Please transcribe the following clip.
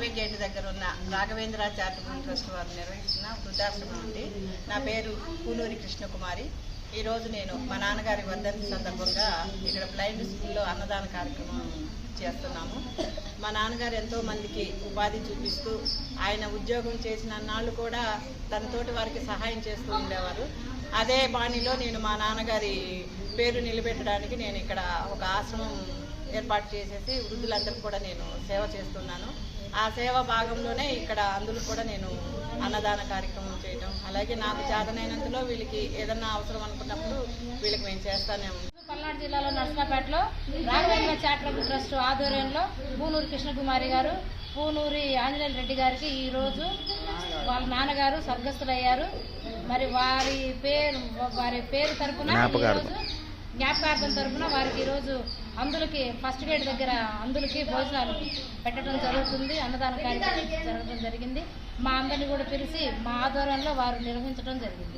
Railway gate దగ్గర ఉన్న Raghavendra charitable trust వారు నిర్వహిస్తున్న వృద్ధాశ్రమం నుండి నా పేరు పూలూరి కృష్ణకుమారి. ఈరోజు నేను మా నాన్నగారి వర్ధంతి సందర్భంగా ఇక్కడ బ్లైండ్ స్కూల్లో అన్నదాన కార్యక్రమం చేస్తున్నాము. మా నాన్నగారు ఎంతో మందికి ఉపాధి చూపిస్తూ ఆయన ఉద్యోగం చేసిన నాళ్ళు కూడా తనతోటి వారికి సహాయం చేస్తూ ఉండేవారు. అదే బాణిలో నేను మా నాన్నగారి పేరు నిలబెట్టడానికి నేను ఇక్కడ ఒక ఆశ్రమం ఏర్పాటు చేసేసి వృద్ధులందరికీ కూడా నేను సేవ చేస్తున్నాను. ఆ సేవ భాగంలోనే ఇక్కడ అందులో కూడా నేను అన్నదాన కార్యక్రమం చేయడం అలాగే నాకు చేతనైనంతలో వీళ్ళకి ఏదన్నా అవసరం అనుకున్నప్పుడు వీళ్ళకి మేము చేస్తానే ఉంటాం పల్నాడు జిల్లాలో నర్సరాపేటలో రాఘవేంద్ర చారిటబుల్ ట్రస్ట్ ఆధ్వర్యంలో పూనూరు కృష్ణకుమారి గారు పూనూరి ఆంజనేయ రెడ్డి గారికి ఈరోజు వాళ్ళ నాన్నగారు స్వర్గస్థులయ్యారు. మరి వారి పేరు వారి పేరు తరపున ఈరోజు జ్ఞాపకార్థం తరఫున వారికి ఈరోజు అందులకి ఫస్ట్ గేట్ దగ్గర అందులకి భోజనాలు పెట్టడం జరుగుతుంది అన్నదాన కార్యక్రమం జరగడం జరిగింది. మా అందరిని కూడా పిలిచి మా ఆధ్వర్యంలో వారు నిర్వహించడం జరిగింది.